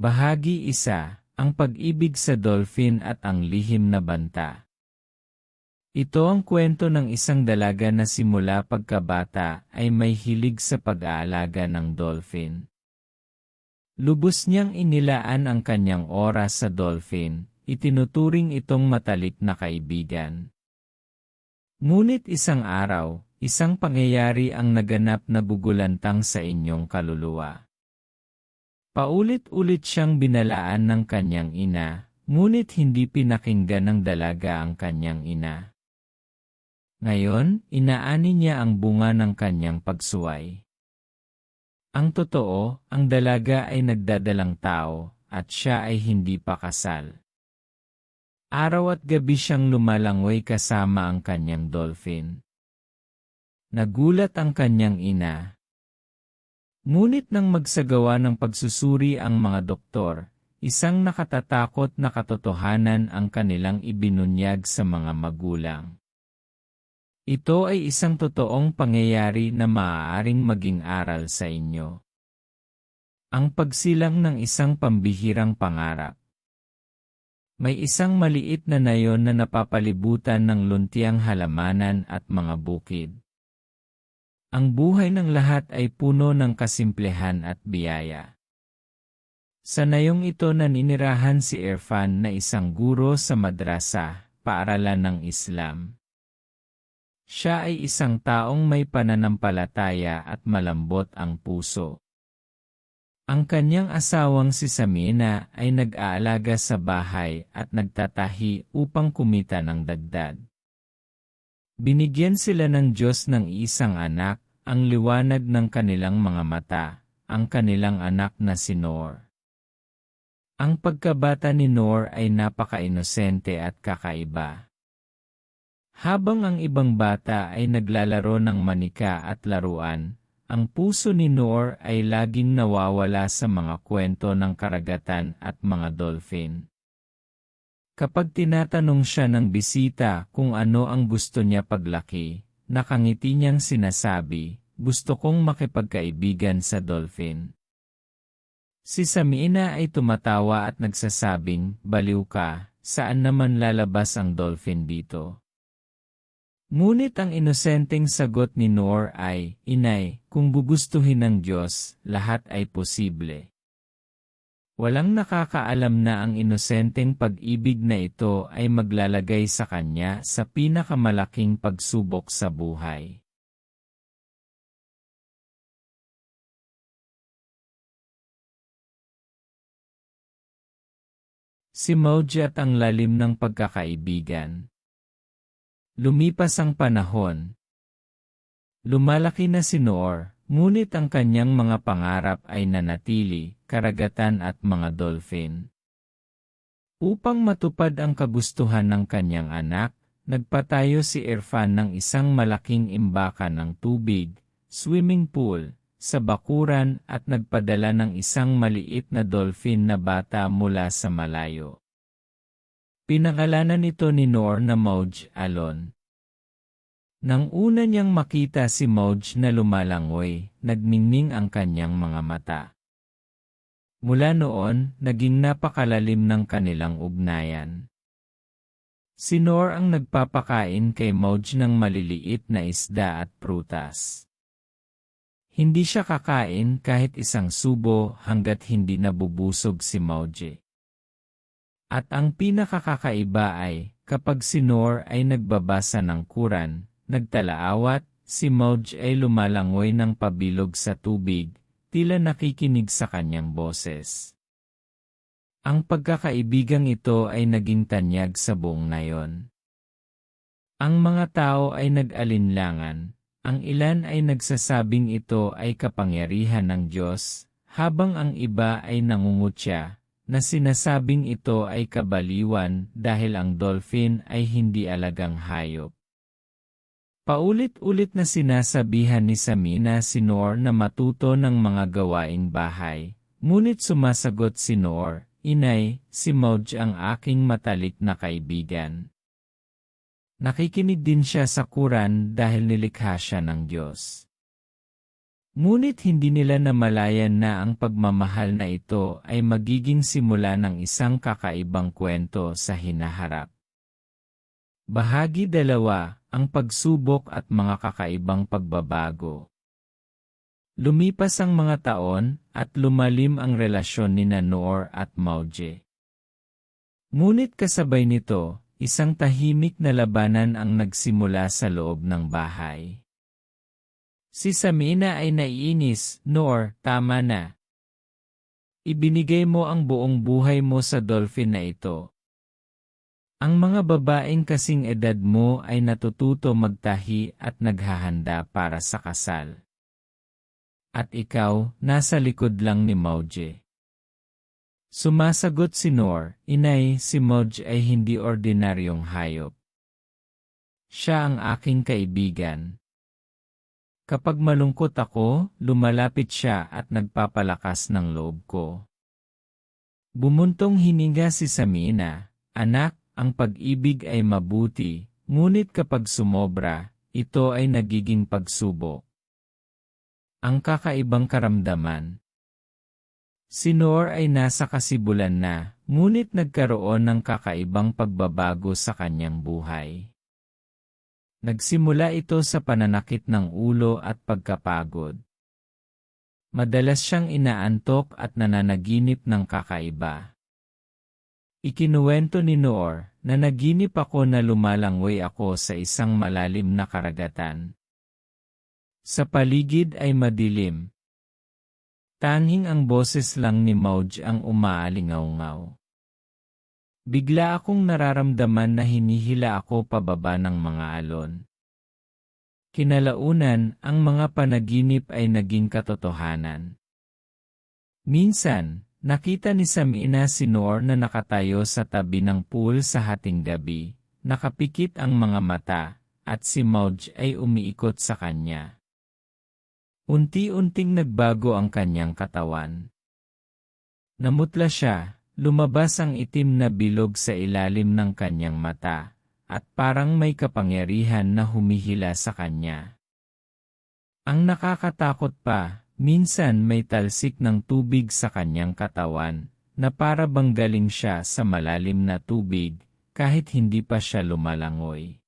Bahagi isa, ang pag-ibig sa dolphin at ang lihim na banta. Ito ang kwento ng isang dalaga na simula pagkabata ay may hilig sa pag-aalaga ng dolphin. Lubos niyang inilaan ang kanyang oras sa dolphin, itinuturing itong matalik na kaibigan. Ngunit isang araw, isang pangyayari ang naganap na bugulantang sa inyong kaluluwa. Paulit-ulit siyang binalaan ng kanyang ina, ngunit hindi pinakinggan ng dalaga ang kanyang ina. Ngayon, inaani niya ang bunga ng kanyang pagsuway. Ang totoo, ang dalaga ay nagdadalang tao, at siya ay hindi pa kasal. Araw at gabi siyang lumalangoy kasama ang kanyang dolphin. Nagulat ang kanyang ina. Ngunit nang magsagawa ng pagsusuri ang mga doktor, isang nakatatakot na katotohanan ang kanilang ibinunyag sa mga magulang. Ito ay isang totoong pangyayari na maaaring maging aral sa inyo. Ang pagsilang ng isang pambihirang pangarap. May isang maliit na nayon na napapalibutan ng luntiang halamanan at mga bukid. Ang buhay ng lahat ay puno ng kasimplehan at biyaya. Sa nayong ito naninirahan si Irfan na isang guro sa madrasa, paaralan ng Islam. Siya ay isang taong may pananampalataya at malambot ang puso. Ang kanyang asawang si Samina ay nag-aalaga sa bahay at nagtatahi upang kumita ng dagdag. Binigyan sila ng Diyos ng isang anak, ang liwanag ng kanilang mga mata, ang kanilang anak na si Nor. Ang pagkabata ni Nor ay napaka-inosente at kakaiba. Habang ang ibang bata ay naglalaro ng manika at laruan, ang puso ni Noor ay laging nawawala sa mga kwento ng karagatan at mga dolphin. Kapag tinatanong siya ng bisita kung ano ang gusto niya paglaki, nakangiti niyang sinasabi, gusto kong makipagkaibigan sa dolphin. Si Samina ay tumatawa at nagsasabing, baliw ka, saan naman lalabas ang dolphin dito? Ngunit ang inosenteng sagot ni Noor ay, Inay, kung bugustuhin ng Diyos, lahat ay posible. Walang nakakaalam na ang inosenteng pag-ibig na ito ay maglalagay sa kanya sa pinakamalaking pagsubok sa buhay. Si Moji at ang lalim ng pagkakaibigan Lumipas ang panahon. Lumalaki na si Noor, ngunit ang kanyang mga pangarap ay nanatili, karagatan at mga dolphin. Upang matupad ang kagustuhan ng kanyang anak, nagpatayo si Irfan ng isang malaking imbakan ng tubig, swimming pool, sa bakuran at nagpadala ng isang maliit na dolphin na bata mula sa malayo. Pinangalanan ito ni Noor na Moj Alon. Nang una niyang makita si Moj na lumalangoy, nagmingming ang kanyang mga mata. Mula noon, naging napakalalim ng kanilang ugnayan. Si Noor ang nagpapakain kay Moj ng maliliit na isda at prutas. Hindi siya kakain kahit isang subo hanggat hindi nabubusog si Moji. At ang pinakakakaiba ay, kapag si Noor ay nagbabasa ng Quran, nagtalaawat, si Moj ay lumalangoy ng pabilog sa tubig, tila nakikinig sa kanyang boses. Ang pagkakaibigang ito ay naging tanyag sa buong nayon. Ang mga tao ay nag-alinlangan, ang ilan ay nagsasabing ito ay kapangyarihan ng Diyos, habang ang iba ay nangungutya, na sinasabing ito ay kabaliwan dahil ang dolphin ay hindi alagang hayop. Paulit-ulit na sinasabihan ni Samina si Nor na matuto ng mga gawaing bahay, ngunit sumasagot si Nor, Inay, si Moj ang aking matalik na kaibigan. Nakikinig din siya sa Quran dahil nilikha siya ng Diyos. Ngunit hindi nila namalayan na ang pagmamahal na ito ay magiging simula ng isang kakaibang kwento sa hinaharap. Bahagi dalawa, ang pagsubok at mga kakaibang pagbabago. Lumipas ang mga taon at lumalim ang relasyon ni Noor at Mauje. Ngunit kasabay nito, isang tahimik na labanan ang nagsimula sa loob ng bahay. Si Samina ay naiinis, Nor, tama na. Ibinigay mo ang buong buhay mo sa dolphin na ito. Ang mga babaeng kasing edad mo ay natututo magtahi at naghahanda para sa kasal. At ikaw, nasa likod lang ni Mauje. Sumasagot si Nor, Inay, si Moj ay hindi ordinaryong hayop. Siya ang aking kaibigan. Kapag malungkot ako, lumalapit siya at nagpapalakas ng loob ko. Bumuntong hininga si Samina, Anak, ang pag-ibig ay mabuti, ngunit kapag sumobra, ito ay nagiging pagsubok. Ang kakaibang karamdaman, Si Noor ay nasa kasibulan na, ngunit nagkaroon ng kakaibang pagbabago sa kanyang buhay. Nagsimula ito sa pananakit ng ulo at pagkapagod. Madalas siyang inaantok at nananaginip ng kakaiba. Ikinuwento ni Noor na naginip ako na lumalangway ako sa isang malalim na karagatan. Sa paligid ay madilim, Tanging ang boses lang ni Mauj ang umaalingaw-ngaw. Bigla akong nararamdaman na hinihila ako pababa ng mga alon. Kinalaunan, ang mga panaginip ay naging katotohanan. Minsan, nakita ni Samina si Noor na nakatayo sa tabi ng pool sa hating gabi, nakapikit ang mga mata, at si Mauj ay umiikot sa kanya. Unti-unting nagbago ang kanyang katawan. Namutla siya, lumabas ang itim na bilog sa ilalim ng kanyang mata, at parang may kapangyarihan na humihila sa kanya. Ang nakakatakot pa, minsan may talsik ng tubig sa kanyang katawan, na para bang galing siya sa malalim na tubig, kahit hindi pa siya lumalangoy.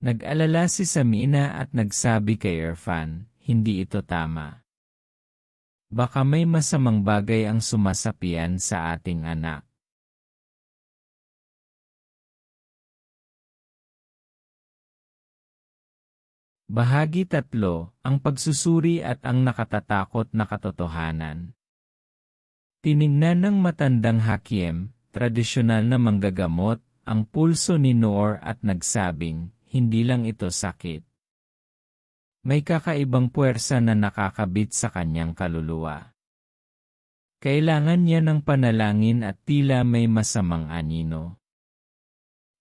Nag-alala si Samina at nagsabi kay Irfan, hindi ito tama. Baka may masamang bagay ang sumasapian sa ating anak. Bahagi tatlo, ang pagsusuri at ang nakatatakot na katotohanan. Tiningnan ng matandang hakim, tradisyonal na manggagamot, ang pulso ni Noor at nagsabing, hindi lang ito sakit. May kakaibang puwersa na nakakabit sa kanyang kaluluwa. Kailangan niya ng panalangin at tila may masamang anino.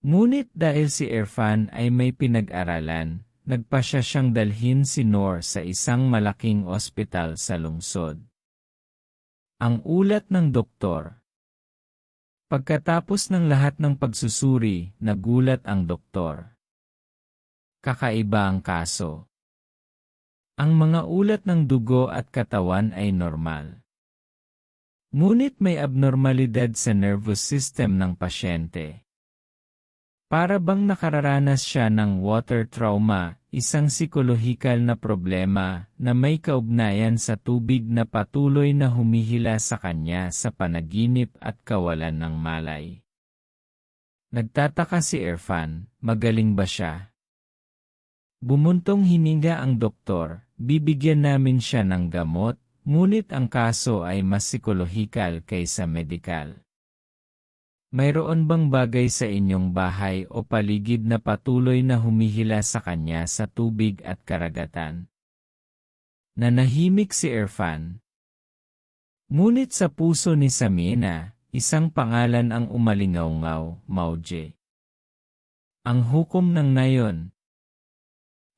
Ngunit dahil si Irfan ay may pinag-aralan, nagpasya siyang dalhin si Noor sa isang malaking ospital sa lungsod. Ang ulat ng doktor Pagkatapos ng lahat ng pagsusuri, nagulat ang doktor. Kakaiba ang kaso. Ang mga ulat ng dugo at katawan ay normal. Ngunit may abnormalidad sa nervous system ng pasyente. Para bang nakararanas siya ng water trauma, isang psikolohikal na problema na may kaugnayan sa tubig na patuloy na humihila sa kanya sa panaginip at kawalan ng malay. Nagtataka si Irfan, magaling ba siya? Bumuntong hininga ang doktor, bibigyan namin siya ng gamot, ngunit ang kaso ay mas psikolohikal kaysa medikal. Mayroon bang bagay sa inyong bahay o paligid na patuloy na humihila sa kanya sa tubig at karagatan? Nanahimik si Irfan. Ngunit sa puso ni Samina, isang pangalan ang umalingaw-ngaw, Mauje. Ang hukom ng nayon,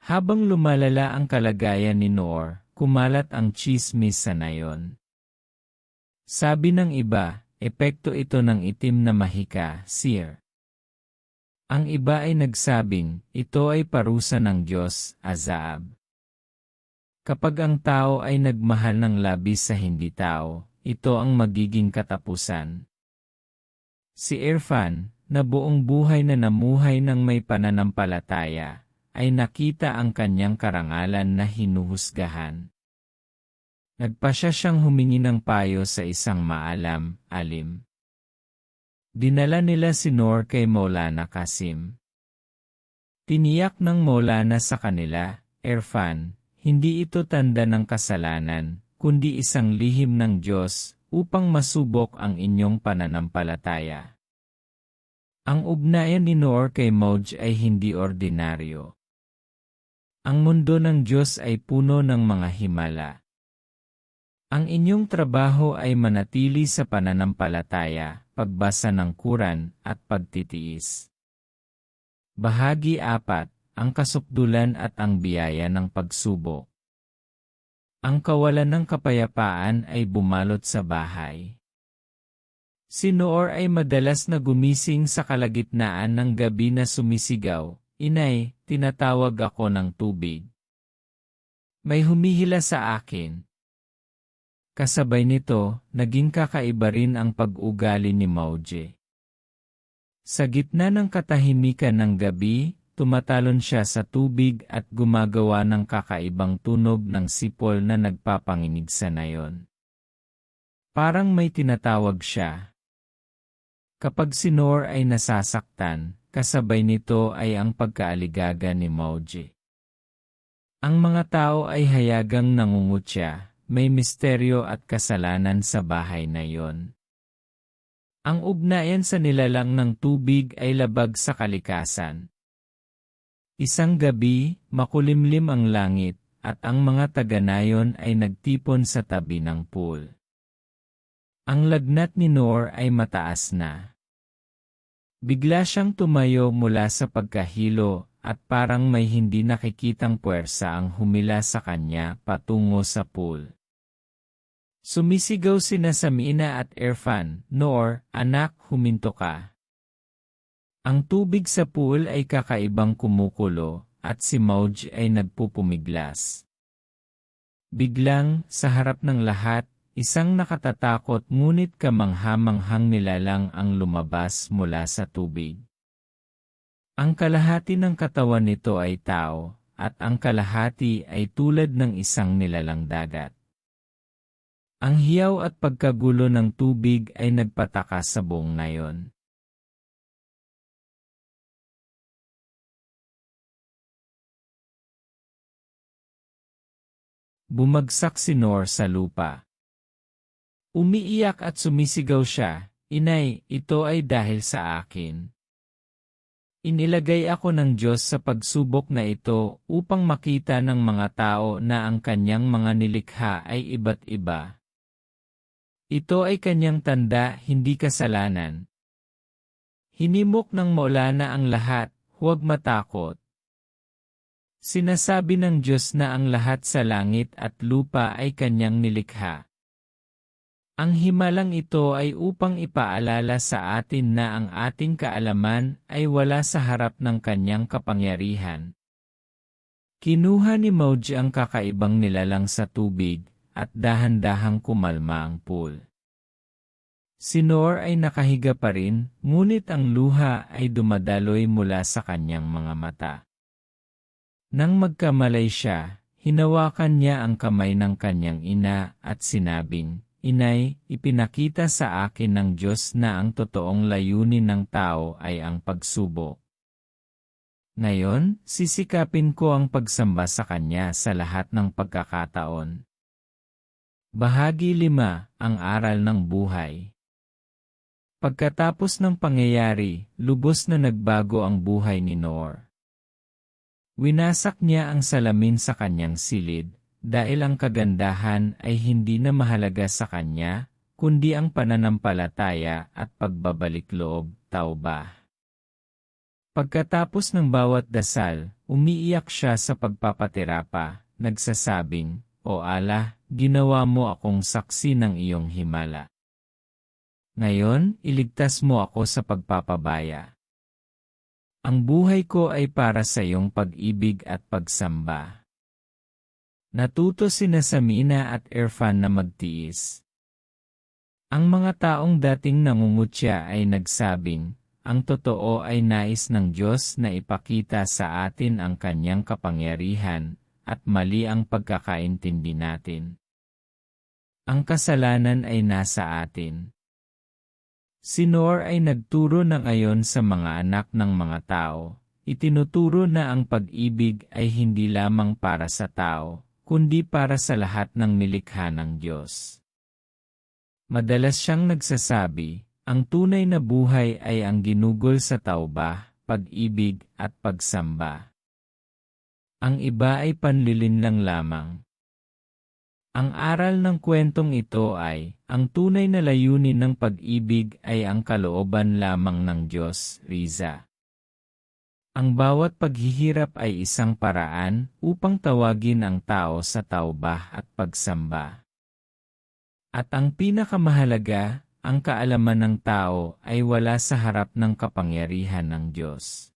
habang lumalala ang kalagayan ni Noor, kumalat ang chismis sa nayon. Sabi ng iba, epekto ito ng itim na mahika, seer. Ang iba ay nagsabing, ito ay parusa ng Diyos, Azab. Kapag ang tao ay nagmahal ng labis sa hindi tao, ito ang magiging katapusan. Si Irfan, na buong buhay na namuhay ng may pananampalataya, ay nakita ang kanyang karangalan na hinuhusgahan. Nagpasya siyang humingi ng payo sa isang maalam, alim. Dinala nila si Noor kay Maulana Kasim. Tiniyak ng Maulana sa kanila, Irfan, hindi ito tanda ng kasalanan, kundi isang lihim ng Diyos upang masubok ang inyong pananampalataya. Ang ugnayan ni Noor kay Moj ay hindi ordinaryo. Ang mundo ng Diyos ay puno ng mga himala. Ang inyong trabaho ay manatili sa pananampalataya, pagbasa ng Quran, at pagtitiis. Bahagi 4, ang kasukdulan at ang biyaya ng pagsubok. Ang kawalan ng kapayapaan ay bumalot sa bahay. Si Noor ay madalas na gumising sa kalagitnaan ng gabi na sumisigaw, Inay, tinatawag ako ng tubig. May humihila sa akin, Kasabay nito, naging kakaiba rin ang pag-ugali ni Mauji. Sa gitna ng katahimikan ng gabi, tumatalon siya sa tubig at gumagawa ng kakaibang tunog ng sipol na nagpapanginig sa nayon. Parang may tinatawag siya. Kapag si Nor ay nasasaktan, kasabay nito ay ang pagkaaligaga ni Mauji. Ang mga tao ay hayagang nangungutya, may misteryo at kasalanan sa bahay na iyon. Ang ugnayan sa nilalang ng tubig ay labag sa kalikasan. Isang gabi, makulimlim ang langit, at ang mga taga-nayon ay nagtipon sa tabi ng pool. Ang lagnat ni Nor ay mataas na. Bigla siyang tumayo mula sa pagkahilo at parang may hindi nakikitang puwersa ang humila sa kanya patungo sa pool. Sumisigaw sina Samina at Irfan, Nor, anak huminto ka. Ang tubig sa pool ay kakaibang kumukulo, at si Mauj ay nagpupumiglas. Biglang, sa harap ng lahat, isang nakatatakot ngunit kamanghamanghang nilalang ang lumabas mula sa tubig. Ang kalahati ng katawan nito ay tao, at ang kalahati ay tulad ng isang nilalang dagat. Ang hiyaw at pagkagulo ng tubig ay nagpataka sa buong nayon. Bumagsak si Nor sa lupa. Umiiyak at sumisigaw siya, Inay, ito ay dahil sa akin. Inilagay ako ng Diyos sa pagsubok na ito upang makita ng mga tao na ang kanyang mga nilikha ay iba't iba. Ito ay kanyang tanda, hindi kasalanan. Hinimok ng Maulana ang lahat, huwag matakot. Sinasabi ng Diyos na ang lahat sa langit at lupa ay kanyang nilikha. Ang himalang ito ay upang ipaalala sa atin na ang ating kaalaman ay wala sa harap ng kanyang kapangyarihan. Kinuha ni Mauji ang kakaibang nilalang sa tubig, at dahan-dahang kumalma ang pool. Si Nor ay nakahiga pa rin, ngunit ang luha ay dumadaloy mula sa kanyang mga mata. Nang magkamalay siya, hinawakan niya ang kamay ng kanyang ina at sinabing, Inay, ipinakita sa akin ng Diyos na ang totoong layunin ng tao ay ang pagsubok. Ngayon, sisikapin ko ang pagsamba sa Kanya sa lahat ng pagkakataon. Bahagi 5, Ang Aral ng Buhay Pagkatapos ng pangyayari, lubos na nagbago ang buhay ni Noor. Winasak niya ang salamin sa kanyang silid, dahil ang kagandahan ay hindi na mahalaga sa kanya, kundi ang pananampalataya at pagbabalik loob, tauba. Pagkatapos ng bawat dasal, umiiyak siya sa pagpapatirapa, nagsasabing, O Allah, ginawa mo akong saksi ng iyong himala. Ngayon, iligtas mo ako sa pagpapabaya. Ang buhay ko ay para sa iyong pag-ibig at pagsamba. Natuto sina Samina at Irfan na magtiis. Ang mga taong dating nangungutya ay nagsabing, ang totoo ay nais ng Diyos na ipakita sa atin ang kanyang kapangyarihan, at mali ang pagkakaintindi natin. Ang kasalanan ay nasa atin. Si Noor ay nagturo ng ayon sa mga anak ng mga tao. Itinuturo na ang pag-ibig ay hindi lamang para sa tao, kundi para sa lahat ng nilikha ng Diyos. Madalas siyang nagsasabi, ang tunay na buhay ay ang ginugol sa tauba, pag-ibig at pagsamba. Ang iba ay panlilinlang lamang. Ang aral ng kwentong ito ay, ang tunay na layunin ng pag-ibig ay ang kalooban lamang ng Diyos, Riza. Ang bawat paghihirap ay isang paraan upang tawagin ang tao sa taubah at pagsamba. At ang pinakamahalaga, ang kaalaman ng tao ay wala sa harap ng kapangyarihan ng Diyos.